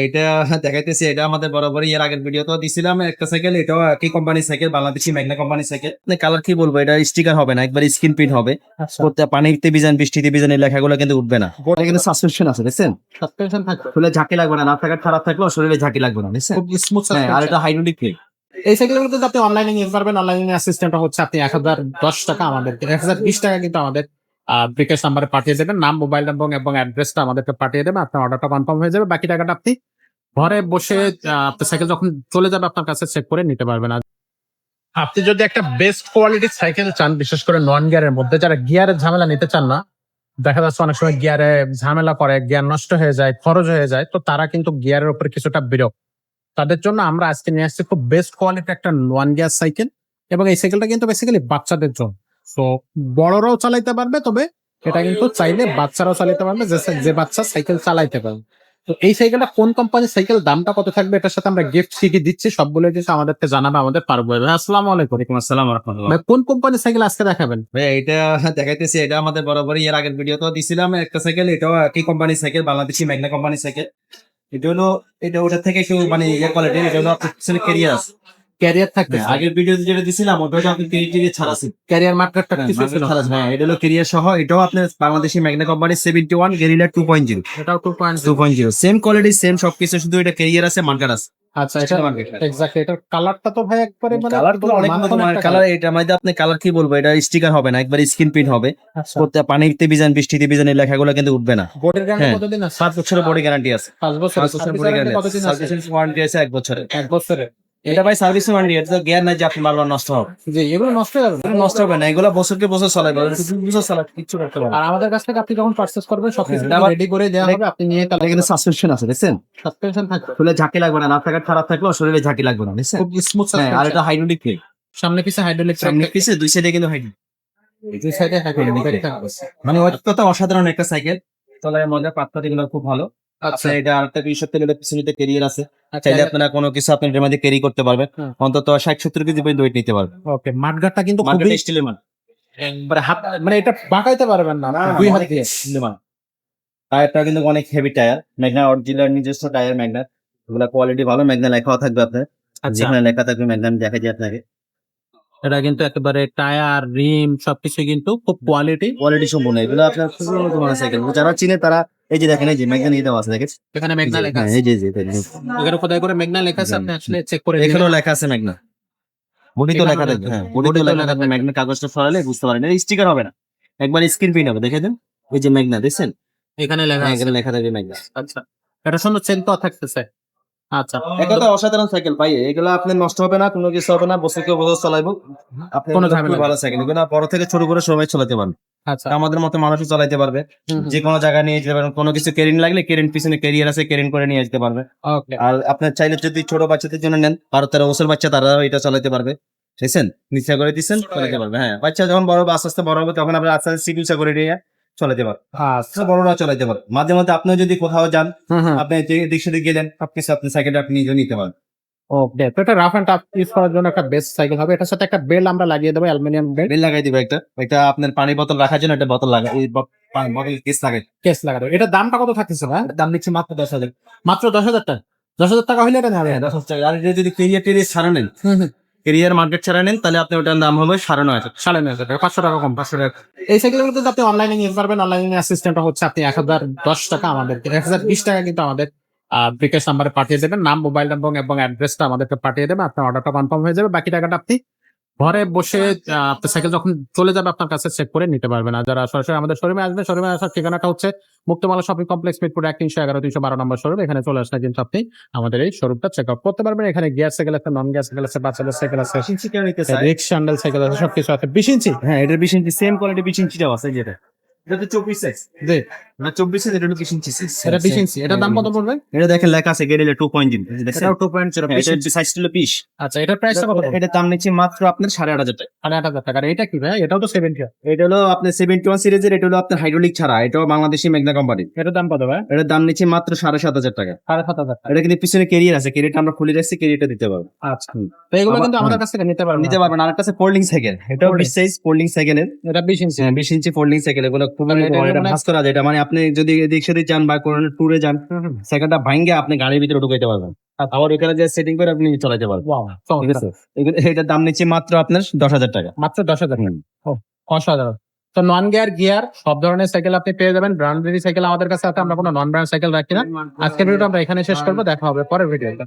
এটা দেখাইতেছি এটা আমাদের বরাবরই এর আগের ভিডিও তো দিছিলাম একটা সাইকেল এটাও একই কোম্পানির সাইকেল বাংলাদেশি ম্যাগনা কোম্পানির সাইকেল কালার কি বলব এটা স্টিকার হবে না একবার স্ক্রিন প্রিন্ট হবে। আচ্ছা। করতে পানিতে বিজান বৃষ্টিতে বিজান এই লেখাগুলো কিন্তু উঠবে না। এটা কিন্তু সাসপেনশন আছে দেখছেন? সাসপেনশন থাকবে। খুলে ঝাঁকি লাগবে না রাস্তাঘাট খারাপ থাকলেও শরীরে ঝাঁকি লাগবে না দেখছেন? খুব স্মুথ হ্যাঁ আর এটা হাইড্রোলিক ব্রেক এই সাইকেলগুলো কিন্তু আপনি অনলাইনে নিতে পারবেন অনলাইনে হচ্ছে আপনি এক হাজার দশ টাকা আমাদের এক হাজার বিশ টাকা কিন্তু আমাদের ব্রিকেশ নাম্বারে পাঠিয়ে দেবেন নাম মোবাইল নম্বর এবং অ্যাড্রেসটা আমাদেরকে পাঠিয়ে দেবেন আপনার অর্ডারটা কনফার্ম হয়ে যাবে বাকি টাকাটা আপনি ঘরে বসে আহ, আপনার সাইকেল যখন চলে যাবে আপনার কাছে চেক করে নিতে পারবেন। আর আপনি যদি একটা বেস্ট কোয়ালিটির সাইকেল চান বিশেষ করে নন গিয়ারের মধ্যে যারা গিয়ারের ঝামেলা নিতে চান না দেখা যাচ্ছে অনেক সময় গিয়ারে ঝামেলা করে গিয়ার নষ্ট হয়ে যায় খরচ হয়ে যায় তো তারা কিন্তু গিয়ারের উপর কিছুটা বিরক্ত। তাদের জন্য আমরা আজকে নিয়ে আসছি খুব বেস্ট কোয়ালিটির একটা নন গিয়ার সাইকেল এবং এই সাইকেলটা কিন্তু বেসিক্যালি বাচ্চাদের জন্য। তো বড়রাও চালাইতে পারবে তবে এটা কিন্তু চাইলে বাচ্চারাও চালাতে পারবে যে বাচ্চা সাইকেল চালাইতে পারবে। তো এই সাইকেলটা কোন কোম্পানির সাইকেল দামটা কত থাকবে এটার সাথে আমরা গিফট সিটি দিচ্ছি সবগুলো কিছু আমাদেরকে জানাবে আমাদের পারব। ভাই আসসালামু আলাইকুম। ওয়ালাইকুম আসসালাম রহমতুল্লাহ। ভাই কোন কোম্পানির সাইকেল আজকে দেখাবেন? ভাই এটা দেখাইতেছি এটা আমাদের বরাবরই এর আগের ভিডিও তো দিছিলাম একটা সাইকেল এটাও একই কোম্পানির সাইকেল বাংলাদেশি ম্যাগনা কোম্পানির সাইকেল। এটা হলো এটা ওটার থেকে একটু মানে ইয়ে কোয়ালিটি এটা হলো আপনার পিছনে ক্যারিয়ার হ্যাঁ, আগের ভিডিওতে যেটা দিছিলাম ওটা হলো আপনার ক্যারিয়ার ছাড়া আছে ক্যারিয়ার মার্কেটটা হ্যাঁ, কিছু ছিল হ্যাঁ এটা হলো ক্যারিয়ার সহ এটাও আপনার Bangladeshi Magna seventy one Gorilla two point zero এটাও two point two point zero same quality same সবকিছু শুধু এটা ক্যারিয়ার আছে মার্কার আছে। আচ্ছা এটা এক্স্যাক্টলি এটার কালারটা তো ভাই একবারে মানে কালার অনেক কালার এটা আপনি কালার কি বলব এটা স্টিকার হবে না একবার স্ক্রিন প্রিন্ট হবে। আচ্ছা। পানিতে বৃষ্টিতে এই লেখাগুলো কিন্তু উঠবে না। বোর্ডের গ্যারান্টি হ্যাঁ। কতদিন আছে? পাঁচ বছরের বডি গ্যারান্টি আছে। পাঁচ বছরের বডি গ্যারান্টি আছে। সার্ভিস ওয়ারেন্টি আছে এক বছরের। এক বছরের। এটা ভাই সার্ভিস ওয়ারেন্টি এটা তো গিয়ার নাই যে আপনি বারবার নষ্ট হবে জি এগুলো নষ্ট হয়ে এগুলো নষ্ট হবে না এগুলো বছরকে বছর চালাবে বছর চালাবে কিচ্ছু করতে পারবে আর আমাদের কাছ থেকে আপনি যখন পারচেজ করবেন সবকিছু হ্যাঁ, আবার- রেডি করে দেওয়া হবে আপনি নিয়ে তাহলে কিন্তু সাসপেনশন আছে দেখছেন? সাসপেনশন থাকবে। খুলে ঝাঁকি লাগবে না রাস্তাঘাট খারাপ থাকলেও শরীরে ঝাঁকি লাগবে না দেখছেন? খুব স্মুথ হ্যাঁ আর এটা হাইড্রোলিক ব্রেক সামনে পিছে হাইড্রোলিক সামনে পিছে দুই সাইডে কিন্তু হাইড্রোলিক দুই সাইডে হাইড্রোলিক মানে অত্যন্ত অসাধারণ একটা সাইকেল চলার মজা পাত্তাটি খুব ভালো। আচ্ছা। এটা আরেকটা বিষয় তেল পিছনে ক্যারিয়ার আছে আচ্ছা চাইলে আপনারা কোনো কিছু আপনি এর মধ্যে ক্যারি করতে পারবেন। অন্তত ষাট সত্তর কেজি পর্যন্ত ওয়েট নিতে পারবেন। ওকে মাঠগাটটা কিন্তু খুবই স্টিলের মান হাত মানে এটা বাঁকাইতে পারবেন না দুই হাত দিয়ে। স্টিলের মান টায়ারটা কিন্তু অনেক হেভি টায়ার ম্যাগনা অরিজিনাল নিজস্ব টায়ার ম্যাগনা এগুলা কোয়ালিটি ভালো ম্যাগনা লেখাও থাকবে আপনার। আচ্ছা। যেখানে লেখা থাকবে ম্যাগনা দেখাই দিই আপনাকে। এটা কিন্তু একেবারে টায়ার রিম সবকিছু কিন্তু খুব কোয়ালিটি কোয়ালিটি সম্পূর্ণ। এগুলো আপনার খুবই উন্নত মানের সাইকেল। যারা চিনে তারা এই যে দেখেন এই যে ম্যাগনা নিয়ে দেওয়া আছে দেখেন। এখানে মেঘনা লেখা হ্যাঁ, আছে। এই যে যে। এখানে কোথায় করে মেঘনা লেখা আছে আপনি আসলে চেক করে। এখানেও লেখা আছে ম্যাগনা বডিতে লেখা থাকবে হ্যাঁ। বডিতে লেখা থাকবে। ম্যাগনা কাগজটা সরালে বুঝতে পারেন। এটা স্টিকার হবে না। একবার স্ক্রিন প্রিন্ট হবে দেখে দেন। এই যে ম্যাগনা দেখছেন? এখানে লেখা হ্যাঁ আছে। এখানে লেখা থাকবে ম্যাগনা আচ্ছা। এটা সুন্দর চেন তো থাকতেছে। আচ্ছা। এটা অসাধারণ সাইকেল ভাই এগুলো আপনার নষ্ট হবে না কোনো কিছু হবে না বছরকে বছর চালাইবো। আপনি কোনো কোনো ঝামেলা ভালো সাইকেল এগুলো বড় থেকে ছোট করে সবাই চালাতে পারবে। আচ্ছা। আমাদের মতো মানুষও পারবে। যে কোনো জায়গায় নিয়ে যেতে পারবেন। কোনো কিছু কেরিন লাগলে কেরিন পিছনে ক্যারিয়ার আছে কেরিন করে নিয়ে যেতে পারবে। আর আপনার চাইলে যদি ছোট বাচ্চাদের জন্য নেন বারো তেরো বছর বাচ্চা তারা এটা চালাতে পারবে। বুঝছেন নিচে করে দিচ্ছেন চালাতে পারবে। হ্যাঁ বাচ্চা যখন বড় হবে, আস্তে আস্তে বড় হবে তখন আপনার আস্তে আস্তে সিট উঁচা করে নিয়ে চালাতে পারবে আচ্ছা। বড়রা চালাতে পারবে মাঝে মধ্যে আপনি যদি কোথাও যান আপনি যে দিক সেদিক গেলেন সবকিছু আপনি সাইকেলটা আপনি নিজে নিতে পারবেন। ওকে তো এটা রাফ এন্ড টাফ ইউজ করার জন্য একটা বেস্ট সাইকেল হবে। এটার সাথে একটা বেল্ট আমরা লাগিয়ে দেবো অ্যালুমিনিয়াম বেল্ট বেল লাগাই দিবে একটা। এটা আপনার পানি বোতল রাখার জন্য একটা বোতল লাগা বোতল কেস লাগে কেস লাগা দেবো। এটার দামটা কত থাকতেছে ভাই? দাম নিচ্ছে মাত্র দশ হাজার। মাত্র দশ হাজার টাকা? দশ হাজার টাকা হইলে এটা নেওয়া হ্যাঁ দশ হাজার টাকা। আর এটা যদি কেরিয়ার টেরিয়ার ছাড়া নেন হুম মার্কেট ছাড়া নেন, তাহলে আপনি ওটার দাম হবে সাড়ে নয় হাজার। সাড়ে নয় হাজার, পাঁচশো টাকা কম, পাঁচশো টাকা। এই সাইকেলগুলো কিন্তু আপনি অনলাইনে নিতে পারবেন অনলাইনে অ্যাসিস্ট্যান্ট হচ্ছে আপনি এক হাজার দশ টাকা আমাদের এক হাজার বিশ টাকা কিন্তু আমাদের ব্রিকেশ নাম্বারে পাঠিয়ে দেবেন, নাম মোবাইল নাম্বার এবং অ্যাড্রেসটা আমাদেরকে পাঠিয়ে দেবেন, আপনার অর্ডারটা কনফার্ম হয়ে যাবে, বাকি টাকাটা আপনি ঘরে বসে আপনার সাইকেল যখন চলে যাবে আপনার কাছে চেক করে নিতে পারবেন আর যারা সরাসরি আমাদের শোরুমে আসবে শোরুমে আসার ঠিকানাটা হচ্ছে মুক্তমালা শপিং কমপ্লেক্স মিরপুর এক তিনশো এগারো তিনশো বারো নম্বর শোরুম এখানে চলে আসলে কিন্তু আপনি আমাদের এই শোরুমটা চেক আউট করতে পারবেন। এখানে গিয়ার সাইকেল আছে নন গিয়ার সাইকেল আছে বাচ্চাদের সাইকেল আছে রিক্স স্যান্ডেল সাইকেল আছে সবকিছু আছে। বিশ ইঞ্চি? হ্যাঁ এটা বিশ ইঞ্চি সেম কোয়ালিটি বিশ ইঞ্চিটাও আছে যেটা এটা তো চব্বিশ সাইজ জি। না চব্বিশ সাইজ এটা হলো বিশ ইঞ্চি এটা বিশ ইঞ্চি এটার দাম কত পড়বে? এটা দেখেন লেখা আছে গেরিলা টু পয়েন্ট জিরো। এটাও টু পয়েন্ট জিরো সাইজ ছিল বিশ আচ্ছা এটার প্রাইসটা কত এটা দাম নিচ্ছে মাত্র আপনার সাড়ে আট হাজার টাকা। সাড়ে আট হাজার টাকা। এটা কি ভাই? এটাও তো সেভেন্টি এটা হলো আপনার সেভেন্টি ওয়ান সিরিজের এটা হলো আপনার হাইড্রোলিক ছাড়া। এটাও বাংলাদেশি মেঘনা কোম্পানি এটার দাম কত ভাই? এটার দাম নিচ্ছে মাত্র সাড়ে সাত হাজার টাকা। সাড়ে সাত হাজার এটা কিন্তু পিছনে কেরিয়ার আছে। ক্যারিয়ারটা আমরা খুলে রাখছি ক্যারিয়ারটা দিতে পারব। আচ্ছা। তো এগুলো কিন্তু আমাদের কাছ থেকে নিতে পারবেন নিতে পারবেন আর একটা আছে ফোল্ডিং সাইকেল এটাও বিশ সাইজ ফোল্ডিং সাইকেলের এটা বিশ ইঞ্চি হ্যাঁ বিশ ইঞ্চি ফোল্ডিং সাইকেল এগুলো এটা মানে- এটা মানে আপনি যদি এদিক সেদিক যান বা কোনো ট্যুরে যান ভাঙ্গে আপনি গাড়ির ভিতরে ঢুকাইতে পারবেন। আবার ওইখানে যে সেটিং করে আপনি চালাতে পারবেন। Wow, ঠিক আছে? এটার দাম নিচ্ছে মাত্র আপনার দশ হাজার টাকা। মাত্র দশ হাজার অসাধারণ। তো নন গিয়ার গিয়ার সব ধরনের সাইকেল আপনি পেয়ে যাবেন। ব্র্যান্ডেড সাইকেল আমাদের কাছে আছে আমরা কোনো নন ব্র্যান্ড সাইকেল রাখি না। আজকের ভিডিওটা আমরা এখানে শেষ করব দেখা হবে পরের ভিডিওতে